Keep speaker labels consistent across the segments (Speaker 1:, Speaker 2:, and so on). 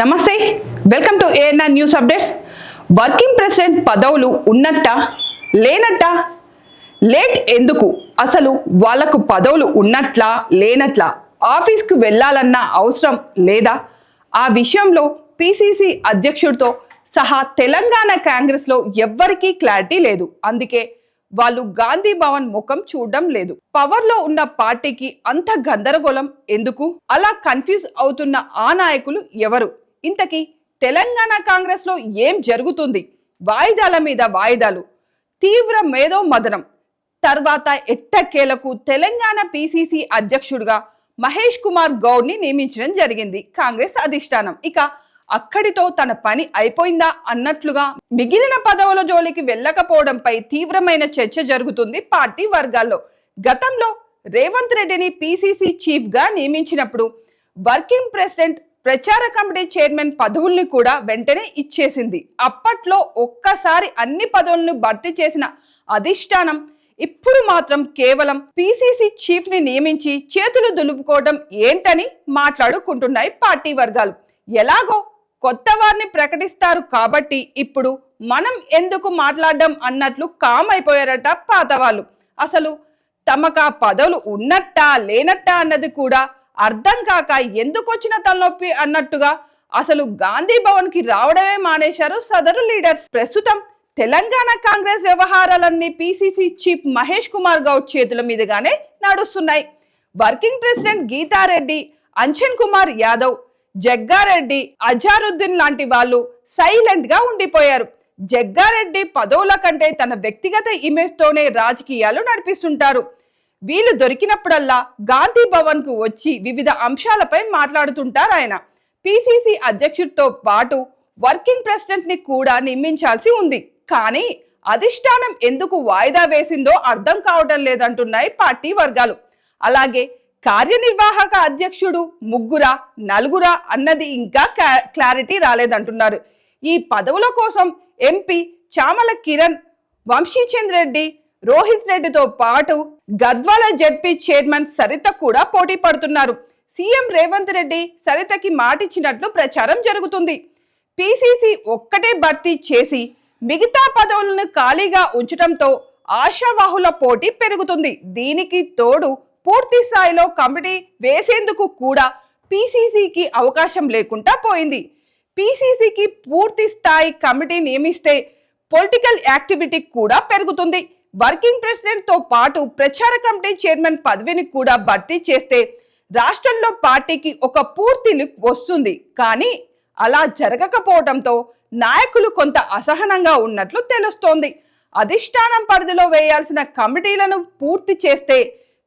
Speaker 1: నమస్తే welcome to ANR news updates working president పదవులు ఉన్నట్ట లేనట్ట? లేట్ ఎందుకు? అసలు వాళ్ళకు పదవులు ఉన్నట్లా లేనట్లా? ఆఫీస్కు వెళ్ళాలన్న అవసరం లేదా? ఆ విషయంలో పిసిసి అధ్యక్షుడితో సహా తెలంగాణ కాంగ్రెస్లో ఎవ్వరికీ క్లారిటీ లేదు. అందుకే వాళ్ళు గాంధీ భవన్ ముఖం చూడడం లేదు. పవర్లో ఉన్న పార్టీకి అంత గందరగోళం ఎందుకు? అలా కన్ఫ్యూజ్ అవుతున్న ఆ నాయకులు ఎవరు? ఇంతకీ తెలంగాణ కాంగ్రెస్లో ఏం జరుగుతుంది? వాయిదాల మీద వాయిదాలు. తీవ్ర మేధో మదనం తర్వాత ఎట్టకేలకు తెలంగాణ పిసిసి అధ్యక్షుడిగా మహేష్ కుమార్ గౌడ్ని నియమించడం జరిగింది కాంగ్రెస్ అధిష్టానం. ఇక అక్కడితో తన పని అయిపోయిందా అన్నట్లుగా మిగిలిన పదవుల జోలికి వెళ్ళకపోవడంపై తీవ్రమైన చర్చ జరుగుతుంది పార్టీ వర్గాల్లో. గతంలో రేవంత్ రెడ్డిని పిసిసి చీఫ్గా నియమించినప్పుడు వర్కింగ్ ప్రెసిడెంట్ ప్రచార కమిటీ చైర్మన్ పదవుల్ని కూడా వెంటనే ఇచ్చేసింది. అప్పట్లో ఒక్కసారి అన్ని పదవులను భర్తీ చేసిన అధిష్టానం ఇప్పుడు మాత్రం కేవలం పిసిసి చీఫ్ని నియమించి చేతులు దులుపుకోవడం ఏంటని మాట్లాడుకుంటున్నాయి పార్టీ వర్గాలు. ఎలాగో కొత్త వారిని ప్రకటిస్తారు కాబట్టి ఇప్పుడు మనం ఎందుకు మాట్లాడడం అన్నట్లు కామ్ అయిపోయారట పాత వాళ్ళు. అసలు తమకు ఆ పదవులు ఉన్నట్టా లేనట్టా అన్నది కూడా అర్థం కాక ఎందుకు వచ్చిన తలనొప్పి అన్నట్టుగా అసలు గాంధీ భవన్కి రావడమే మానేశారు సదరు లీడర్స్. ప్రస్తుతం తెలంగాణ కాంగ్రెస్ వ్యవహారాలన్నీ పిసిసి చీఫ్ మహేష్ కుమార్ గౌడ్ చేతుల మీదుగానే నడుస్తున్నాయి. వర్కింగ్ ప్రెసిడెంట్ గీతారెడ్డి అంచన్ కుమార్ యాదవ్ జగ్గారెడ్డి అజారుద్దీన్ లాంటి వాళ్ళు సైలెంట్గా ఉండిపోయారు. జగ్గారెడ్డి పదవుల కంటే తన వ్యక్తిగత ఇమేజ్తోనే రాజకీయాలు నడిపిస్తుంటారు. వీళ్ళు దొరికినప్పుడల్లా గాంధీ భవన్కు వచ్చి వివిధ అంశాలపై మాట్లాడుతుంటారు ఆయన. పిసిసి అధ్యక్షుడితో పాటు వర్కింగ్ ప్రెసిడెంట్ని కూడా నియమించాల్సి ఉంది. కానీ అధిష్టానం ఎందుకు వాయిదా వేసిందో అర్థం కావటం లేదంటున్నాయి పార్టీ వర్గాలు. అలాగే కార్యనిర్వాహక అధ్యక్షుడు ముగ్గురా నలుగురా అన్నది ఇంకా క్లారిటీ రాలేదంటున్నారు. ఈ పదవుల కోసం ఎంపీ చామల కిరణ్ వంశీచంద్ రెడ్డి రోహిత్ రెడ్డితో పాటు గద్వాల జడ్పీ చైర్మన్ సరిత కూడా పోటీ పడుతున్నారు. సీఎం రేవంత్ రెడ్డి సరితకి మాటిచ్చినట్లు ప్రచారం జరుగుతుంది. పీసీసీ ఒక్కటే భర్తీ చేసి మిగతా పదవులను ఖాళీగా ఉంచడంతో ఆశావాహుల పోటీ పెరుగుతుంది. దీనికి తోడు పూర్తి స్థాయిలో కమిటీ వేసేందుకు కూడా పీసీసీకి అవకాశం లేకుండా పోయింది. పీసీసీకి పూర్తి స్థాయి కమిటీ నియమిస్తే పొలిటికల్ యాక్టివిటీ కూడా పెరుగుతుంది. వర్కింగ్ ప్రెసిడెంట్తో పాటు ప్రచార కమిటీ చైర్మన్ పదవిని కూడా భర్తీ చేస్తే రాష్ట్రంలో పార్టీకి ఒక పూర్తి లుక్ వస్తుంది. కానీ అలా జరగకపోవడంతో నాయకులు కొంత అసహనంగా ఉన్నట్లు తెలుస్తోంది. అధిష్టానం పరిధిలో వేయాల్సిన కమిటీలను పూర్తి చేస్తే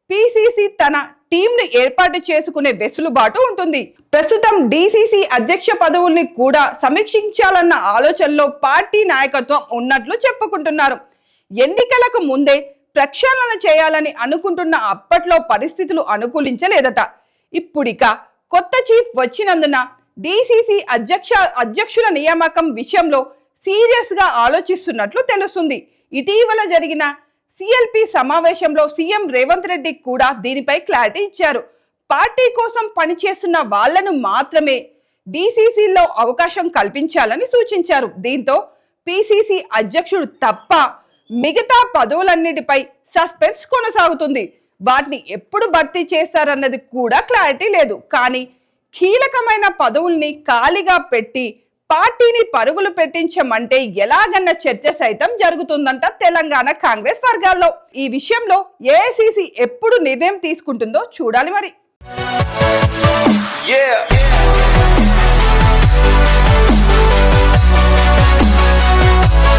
Speaker 1: పిసిసి తన టీంను ఏర్పాటు చేసుకునే వెసులుబాటు ఉంటుంది. ప్రస్తుతం డిసిసి అధ్యక్ష పదవుల్ని కూడా సమీక్షించాలన్న ఆలోచనలో పార్టీ నాయకత్వం ఉన్నట్లు చెప్పుకుంటున్నారు. ఎన్నికలకు ముందే ప్రక్షాళన చేయాలని అనుకుంటున్న అప్పట్లో పరిస్థితులు అనుకూలించలేదట. ఇప్పుడిక కొత్త చీఫ్ వచ్చినందున డిసిసి అధ్యక్ష అధ్యక్షుల నియామకం విషయంలో సీరియస్గా ఆలోచిస్తున్నట్లు తెలుస్తుంది. ఇటీవల జరిగిన సిఎల్పి సమావేశంలో సీఎం రేవంత్ రెడ్డి కూడా దీనిపై క్లారిటీ ఇచ్చారు. పార్టీ కోసం పనిచేస్తున్న వాళ్ళను మాత్రమే డిసిసిలో అవకాశం కల్పించాలని సూచించారు. దీంతో పిసిసి అధ్యక్షుడు తప్ప మిగతా పదవులన్నిటిపై సస్పెన్స్ కొనసాగుతుంది. వాటిని ఎప్పుడు భర్తీ చేస్తారన్నది కూడా క్లారిటీ లేదు. కానీ కీలకమైన పదవుల్ని ఖాళీగా పెట్టి పార్టీని పరుగులు పెట్టించమంటే ఎలాగన్న చర్చ సైతం జరుగుతుందంట తెలంగాణ కాంగ్రెస్ వర్గాల్లో. ఈ విషయంలో ఏఐసిసి ఎప్పుడు నిర్ణయం తీసుకుంటుందో చూడాలి మరి.